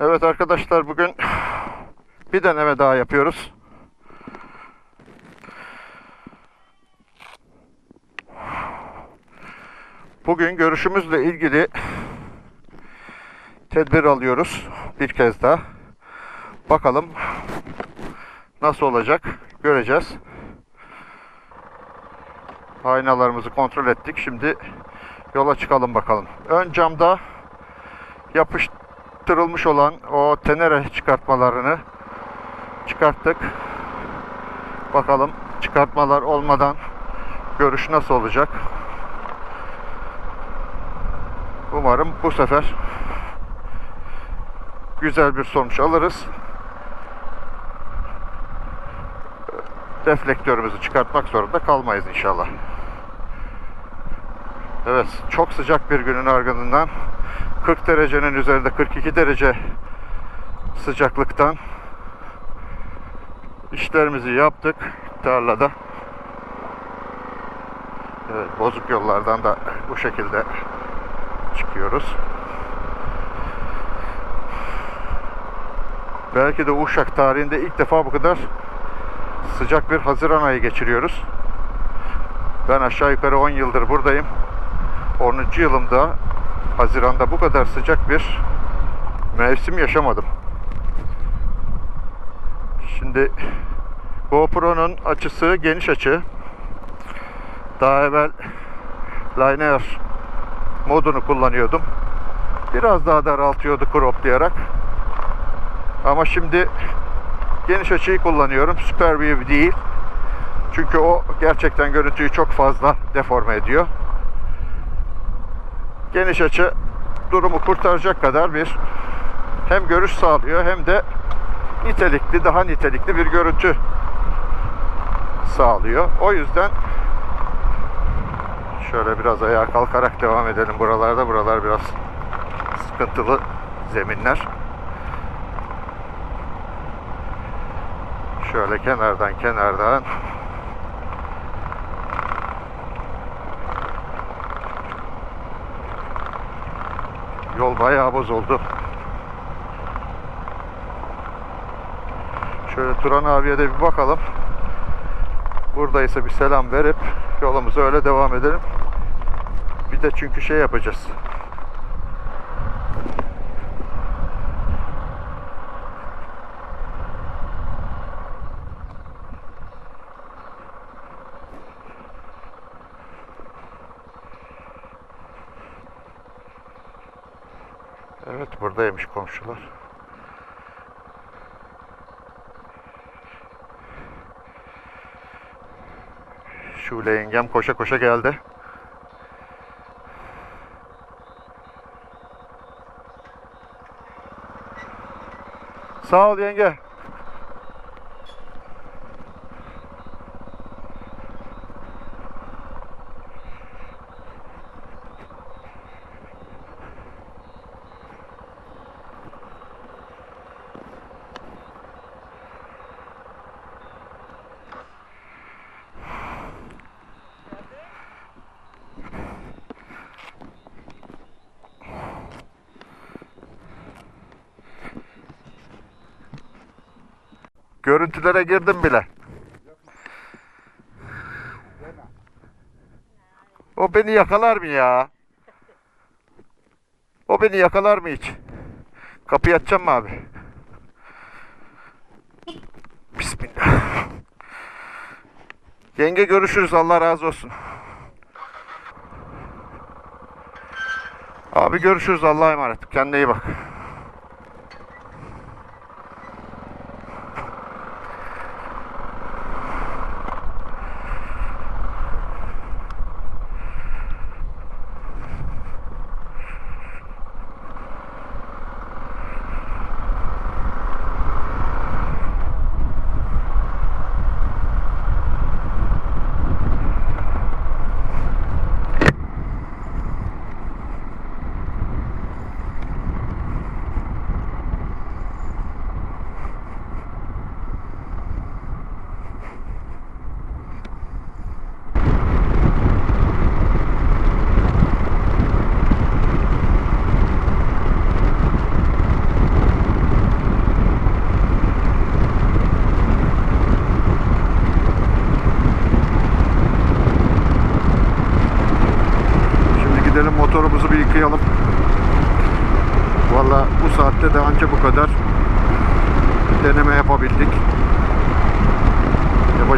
Evet arkadaşlar bugün bir deneme daha yapıyoruz. Bugün görüşümüzle ilgili tedbir alıyoruz bir kez daha. Bakalım nasıl olacak göreceğiz. Aynalarımızı kontrol ettik. Şimdi yola çıkalım bakalım. Ön camda yapıştırılmış olan o tenere çıkartmalarını çıkarttık. Bakalım çıkartmalar olmadan görüş nasıl olacak? Umarım bu sefer güzel bir sonuç alırız. Reflektörümüzü çıkartmak zorunda kalmayız inşallah. Evet, çok sıcak bir günün ardından 40 derecenin üzerinde 42 derece sıcaklıktan işlerimizi yaptık tarlada. Evet, bozuk yollardan da bu şekilde çıkıyoruz. Belki de Uşak tarihinde ilk defa bu kadar sıcak bir Haziran ayı geçiriyoruz. Ben aşağı yukarı 10 yıldır buradayım. 10. yılımda Haziran'da bu kadar sıcak bir mevsim yaşamadım. Şimdi GoPro'nun açısı geniş açı. Daha evvel Linear modunu kullanıyordum. Biraz daha daraltıyordu croplayarak. Ama şimdi geniş açıyı kullanıyorum. Super View değil. Çünkü o gerçekten görüntüyü çok fazla deforme ediyor. Geniş açı durumu kurtaracak kadar bir hem görüş sağlıyor hem de nitelikli, daha nitelikli bir görüntü sağlıyor. O yüzden şöyle biraz ayağa kalkarak devam edelim buralarda. Buralar biraz sıkıntılı zeminler. Şöyle kenardan kenardan Yol bayağı bozuldu. Şöyle Turan abiye de bir bakalım. Buradaysa bir selam verip yolumuza öyle devam edelim. Bir de çünkü şey yapacağız. Buradaymış komşular. Şule yengem koşa koşa geldi. Sağ ol yenge. Görüntülere girdim bile. O beni yakalar mı ya? O beni yakalar mı hiç? Kapıyı açacağım mı abi? Bismillah. Yenge görüşürüz. Allah razı olsun. Abi görüşürüz. Allah'a emanet. Kendine iyi bak.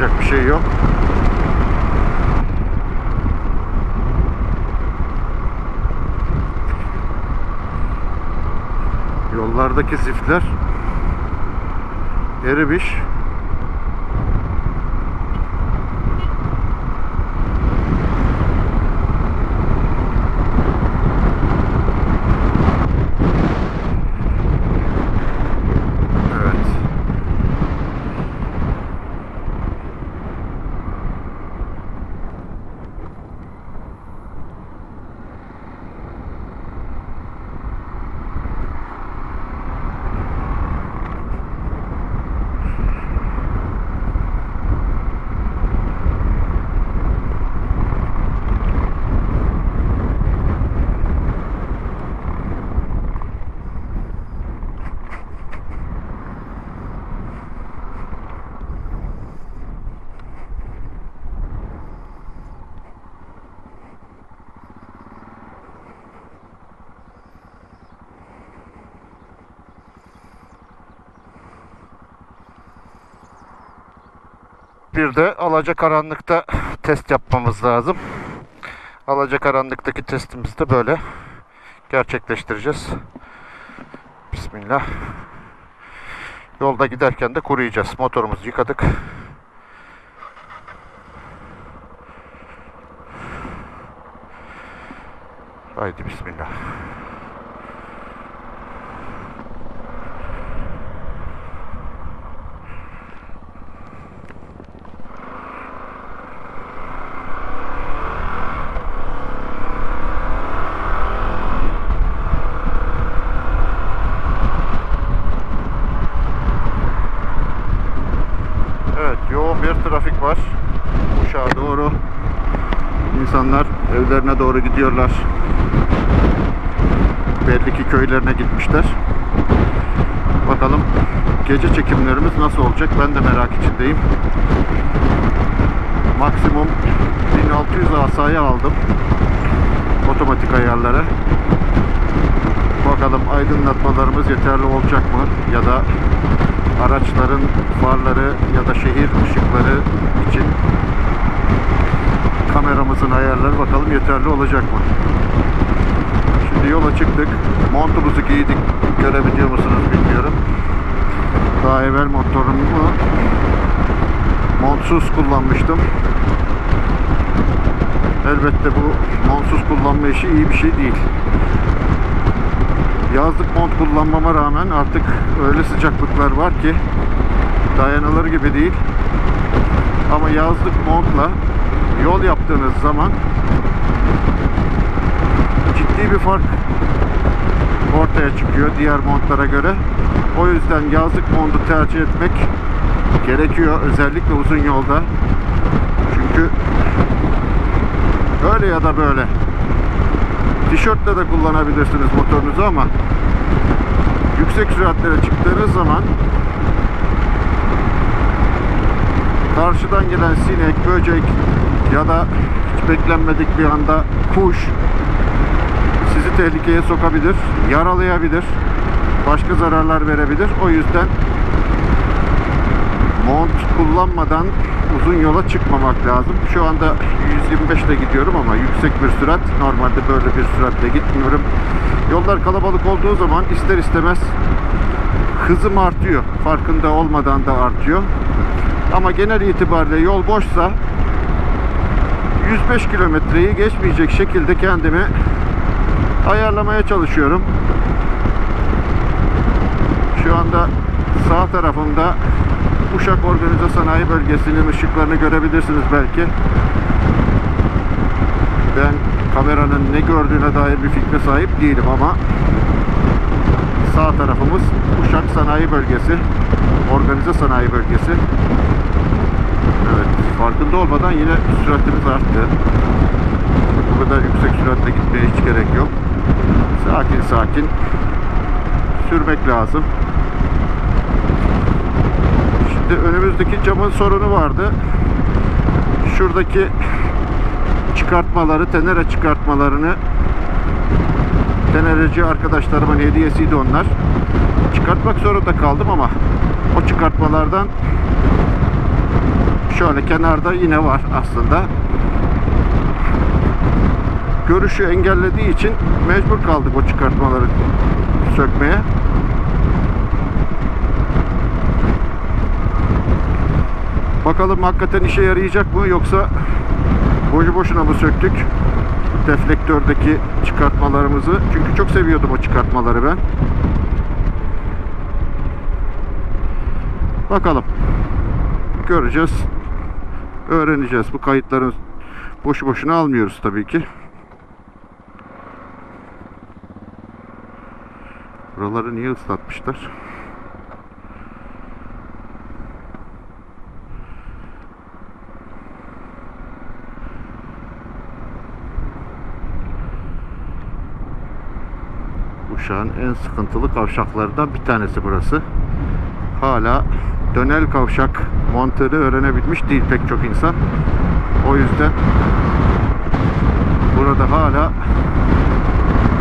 Yapacak bir şey yok. Yollardaki ziftler erimiş. Evet. Bir de alacakaranlıkta test yapmamız lazım. Alacakaranlıktaki testimizi de böyle gerçekleştireceğiz. Bismillah. Yolda giderken de kuruyacağız. Motorumuzu yıkadık. Haydi bismillah. Evet, yoğun bir trafik var. Uşağa doğru insanlar evlerine doğru gidiyorlar. Belli ki köylerine gitmişler. Bakalım gece çekimlerimiz nasıl olacak ben de merak içindeyim. Maksimum 1600 asayı aldım. Otomatik ayarlara. Bakalım aydınlatmalarımız yeterli olacak mı? Ya da araçların farları ya da şehir ışıkları için kameramızın ayarları bakalım yeterli olacak mı? Şimdi yola çıktık. Montumuzu giydik. Görebiliyor musunuz bilmiyorum. Daha evvel motorumu montsuz kullanmıştım. Elbette bu montsuz kullanma işi iyi bir şey değil. Yazlık mont kullanmama rağmen artık öyle sıcaklıklar var ki dayanılır gibi değil. Ama yazlık montla yol yaptığınız zaman ciddi bir fark ortaya çıkıyor diğer montlara göre. O yüzden yazlık montu tercih etmek gerekiyor özellikle uzun yolda. Çünkü öyle ya da böyle tişörtle de kullanabilirsiniz motorunuzu ama yüksek süratlere çıktığınız zaman karşıdan gelen sinek, böcek ya da hiç beklenmedik bir anda kuş sizi tehlikeye sokabilir, yaralayabilir, başka zararlar verebilir. O yüzden mont kullanmadan uzun yola çıkmamak lazım. Şu anda 125 ile gidiyorum ama yüksek bir sürat. Normalde böyle bir süratle gitmiyorum. Yollar kalabalık olduğu zaman ister istemez hızım artıyor. Farkında olmadan da artıyor. Ama genel itibariyle yol boşsa 105 kilometreyi geçmeyecek şekilde kendimi ayarlamaya çalışıyorum. Şu anda sağ tarafımda Uşak Organize Sanayi Bölgesi'nin ışıklarını görebilirsiniz belki. Ben kameranın ne gördüğüne dair bir fikre sahip değilim ama sağ tarafımız Uşak Sanayi Bölgesi, Organize Sanayi Bölgesi. Evet, farkında olmadan yine süratimiz arttı. Bu kadar yüksek süratle gitmeye hiç gerek yok. Sakin sakin sürmek lazım. Şimdi önümüzdeki camın sorunu vardı. Şuradaki çıkartmaları, tenere çıkartmalarını Tenereci arkadaşlarımın hediyesiydi onlar. Çıkartmak zorunda kaldım ama o çıkartmalardan şöyle kenarda yine var aslında. Görüşü engellediği için mecbur kaldık o çıkartmaları sökmeye. Bakalım hakikaten işe yarayacak mı yoksa boşu boşuna mı söktük deflektördeki çıkartmalarımızı? Çünkü çok seviyordum o çıkartmaları ben. Bakalım. Göreceğiz. Öğreneceğiz. Bu kayıtların boşu boşuna almıyoruz tabii ki. Buraları niye ıslatmışlar? Uşağın en sıkıntılı kavşaklarından bir tanesi burası. Hala dönel kavşak montörü öğrenebilmiş değil pek çok insan. O yüzden burada hala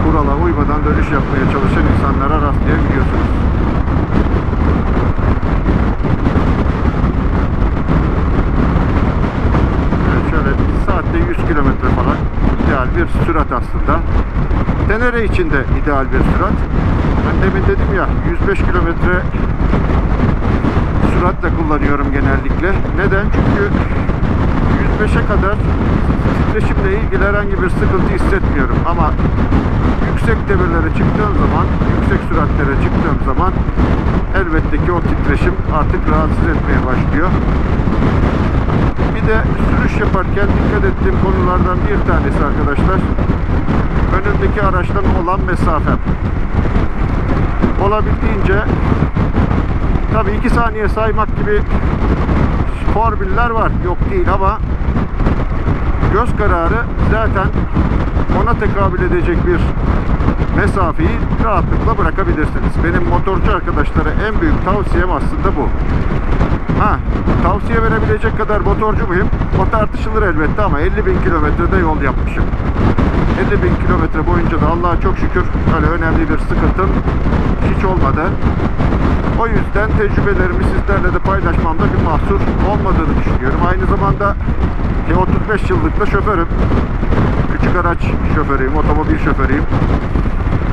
kurala uymadan dönüş yapmaya çalışan insanlara rastlayabiliyorsunuz. Evet, şöyle saatte 100 kilometre falan ideal bir sürat aslında. Tenere için de ideal bir sürat. Ben demin dedim ya 105 kilometre süratle kullanıyorum genellikle. Neden? Çünkü 105'e kadar titreşimle ilgili herhangi bir sıkıntı hissetmiyorum. Ama yüksek devirlere çıktığım zaman, yüksek süratlere çıktığım zaman elbette ki o titreşim artık rahatsız etmeye başlıyor. Bir de sürüş yaparken dikkat ettiğim konulardan bir tanesi arkadaşlar önümdeki araçtan olan mesafem. Olabildiğince tabii 2 saniye saymak gibi formüller var. Yok değil ama göz kararı zaten ona tekabül edecek bir mesafeyi rahatlıkla bırakabilirsiniz. Benim motorcu arkadaşlara en büyük tavsiyem aslında bu. Ha, tavsiye verebilecek kadar motorcu muyum? O tartışılır elbette ama 50 bin kilometrede yol yapmışım. 50 bin kilometre boyunca da Allah'a çok şükür öyle önemli bir sıkıntım hiç olmadı. O yüzden tecrübelerimi sizlerle de paylaşmamda bir mahsur olmadığını düşünüyorum. Aynı zamanda e, 35 yıllık da şoförüm. Küçük araç şoförüyüm, otomobil şoförüyüm.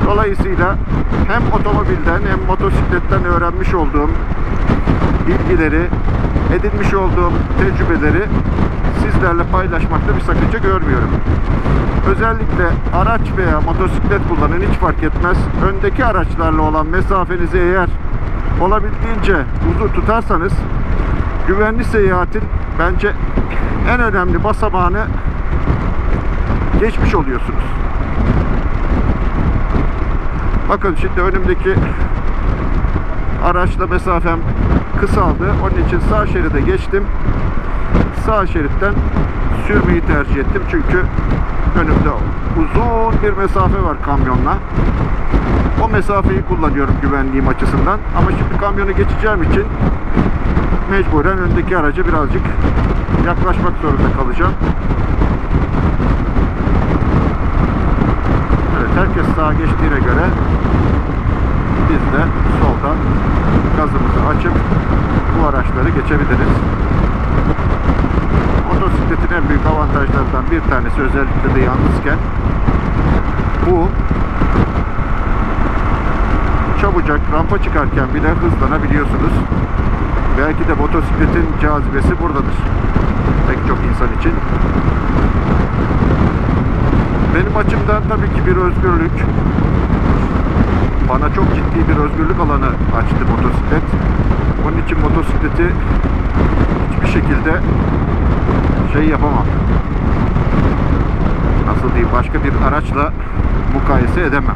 Dolayısıyla hem otomobilden hem motosikletten öğrenmiş olduğum bilgileri, edinmiş olduğum tecrübeleri sizlerle paylaşmakta bir sakınca görmüyorum. Özellikle araç veya motosiklet kullanın hiç fark etmez. Öndeki araçlarla olan mesafenizi eğer olabildiğince uzun tutarsanız güvenli seyahatin bence en önemli basamağını geçmiş oluyorsunuz. Bakın şimdi önümdeki araçla mesafem kısaldı. Onun için sağ şeride geçtim. Sağ şeritten sürmeyi tercih ettim. Çünkü önümde uzun bir mesafe var kamyonla. O mesafeyi kullanıyorum güvenliğim açısından. Ama şimdi kamyonu geçeceğim için mecburen öndeki araca birazcık yaklaşmak zorunda kalacağım. Evet, herkes sağa geçtiğine göre biz de soldan gazımızı açıp bu araçları geçebiliriz. Motosikletin en büyük avantajlarından bir tanesi özellikle de yalnızken bu çabucak rampa çıkarken bile hızlanabiliyorsunuz. Belki de motosikletin cazibesi buradadır. Pek çok insan için. Benim açımdan tabii ki bir özgürlük. Bana çok ciddi bir özgürlük alanı açtı motosiklet. Onun için motosikleti hiçbir şekilde şey yapamam. Nasıl diyeyim başka bir araçla mukayese edemem.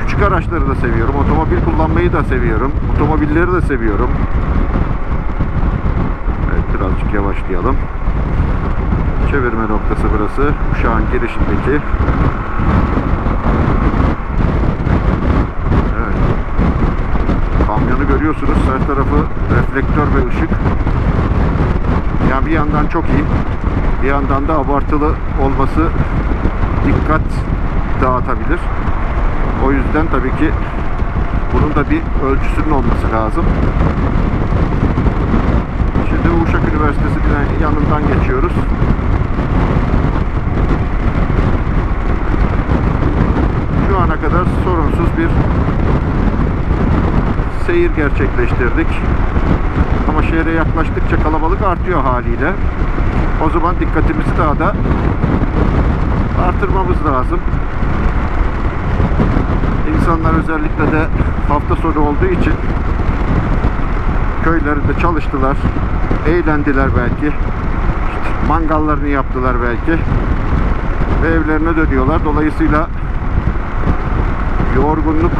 Küçük araçları da seviyorum. Otomobil kullanmayı da seviyorum. Otomobilleri de seviyorum. Evet birazcık yavaşlayalım. Çevirme noktası burası. Uşağın girişindeki. Görüyorsunuz. Her tarafı reflektör ve ışık. Yani bir yandan çok iyi. Bir yandan da abartılı olması dikkat dağıtabilir. O yüzden tabii ki bunun da bir ölçüsünün olması lazım. Şimdi Uşak Üniversitesi'nin yanından geçiyoruz. Şu ana kadar sorunsuz bir seyir gerçekleştirdik. Ama şehre yaklaştıkça kalabalık artıyor haliyle. O zaman dikkatimizi daha da artırmamız lazım. İnsanlar özellikle de hafta sonu olduğu için köylerinde çalıştılar, eğlendiler belki. İşte mangallarını yaptılar belki. Ve evlerine dönüyorlar. Dolayısıyla yorgunluk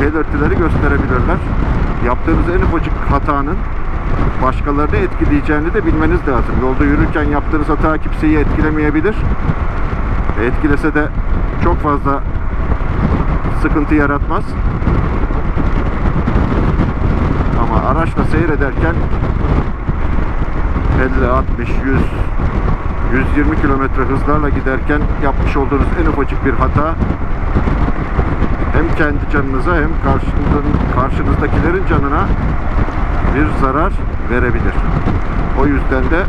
belirtileri gösterebilirler. Yaptığınız en ufacık hatanın başkalarını etkileyeceğini de bilmeniz lazım. Yolda yürürken yaptığınız hata kimseyi etkilemeyebilir. Etkilese de çok fazla sıkıntı yaratmaz. Ama araçla seyrederken 50, 60, 100, 120 kilometre hızlarla giderken yapmış olduğunuz en ufacık bir hata kendi canınıza hem karşınızdakilerin canına bir zarar verebilir. O yüzden de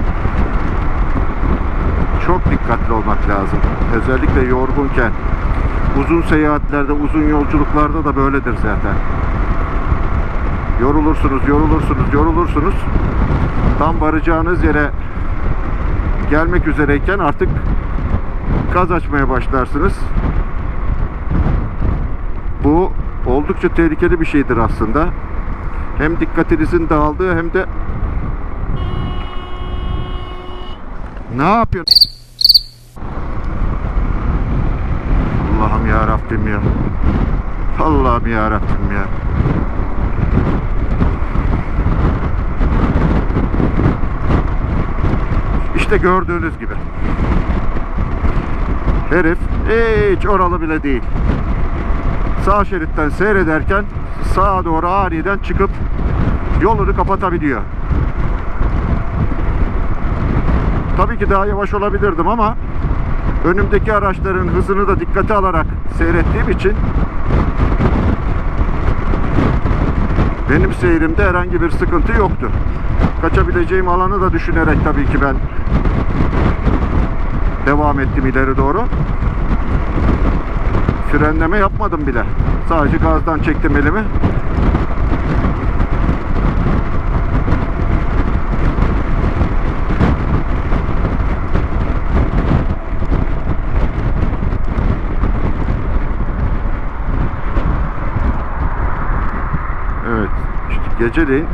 çok dikkatli olmak lazım. Özellikle yorgunken. Uzun seyahatlerde, uzun yolculuklarda da böyledir zaten. Yorulursunuz, yorulursunuz, yorulursunuz. Tam varacağınız yere gelmek üzereyken artık gaz açmaya başlarsınız. Bu oldukça tehlikeli bir şeydir aslında. Hem dikkatinizin dağıldığı hem de ne yapıyorsun? Allah'ım ya Rabbim ya. Allah'ım ya Rabbim ya. İşte gördüğünüz gibi. Herif hiç oralı bile değil. Sağ şeritten seyrederken sağa doğru aniden çıkıp yolunu kapatabiliyor. Tabii ki daha yavaş olabilirdim ama önümdeki araçların hızını da dikkate alarak seyrettiğim için benim seyrimde herhangi bir sıkıntı yoktu. Kaçabileceğim alanı da düşünerek tabii ki ben devam ettim ileri doğru. Frenleme yapmadım bile. Sadece gazdan çektim elimi. Evet. işte geceleyin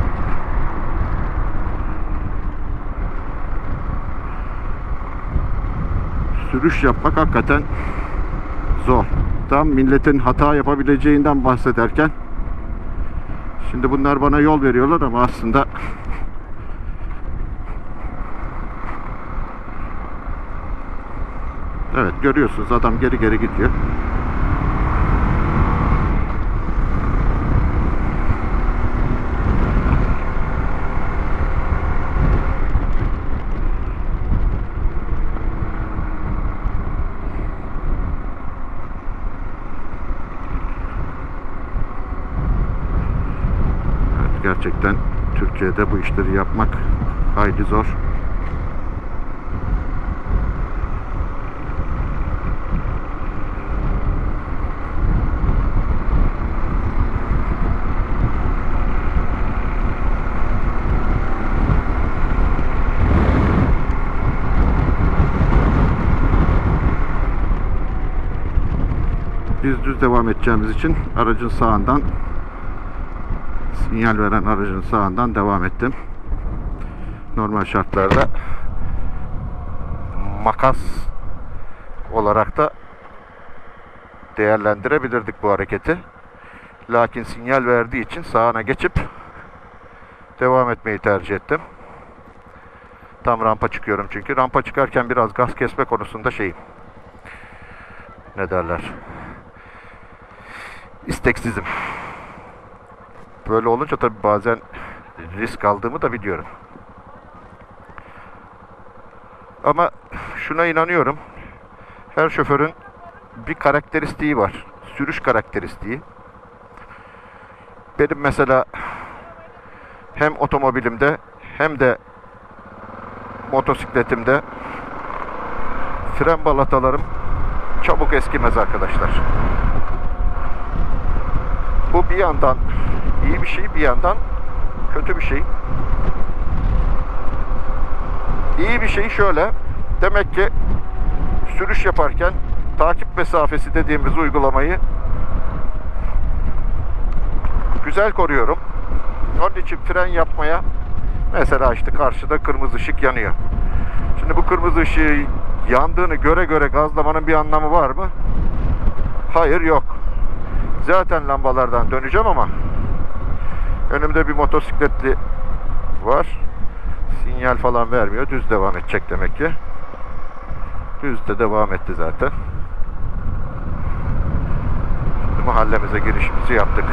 sürüş yapmak hakikaten zor. Tam milletin hata yapabileceğinden bahsederken şimdi bunlar bana yol veriyorlar ama aslında Evet görüyorsunuz adam geri geri gidiyor. Evet, gerçekten Türkiye'de bu işleri yapmak hayli zor. Biz düz devam edeceğimiz için aracın sağından sinyal veren aracın sağından devam ettim. Normal şartlarda makas olarak da değerlendirebilirdik bu hareketi. Lakin sinyal verdiği için sağına geçip devam etmeyi tercih ettim. Tam rampa çıkıyorum çünkü. Rampa çıkarken biraz gaz kesme konusunda şeyim. Ne derler? İsteksizim. Böyle olunca tabii bazen risk aldığımı da biliyorum. Ama şuna inanıyorum. Her şoförün bir karakteristiği var. Sürüş karakteristiği. Benim mesela hem otomobilimde hem de motosikletimde fren balatalarım çabuk eskimez arkadaşlar. Bu bir yandan iyi bir şey, bir yandan kötü bir şey. İyi bir şey şöyle. Demek ki sürüş yaparken takip mesafesi dediğimiz uygulamayı güzel koruyorum. Onun için fren yapmaya mesela işte karşıda kırmızı ışık yanıyor. Şimdi bu kırmızı ışığı yandığını göre göre gazlamanın bir anlamı var mı? Hayır yok. Zaten lambalardan döneceğim ama önümde bir motosikletli var. Sinyal falan vermiyor. Düz devam edecek demek ki. Düz de devam etti zaten. Şimdi mahallemize girişimizi yaptık.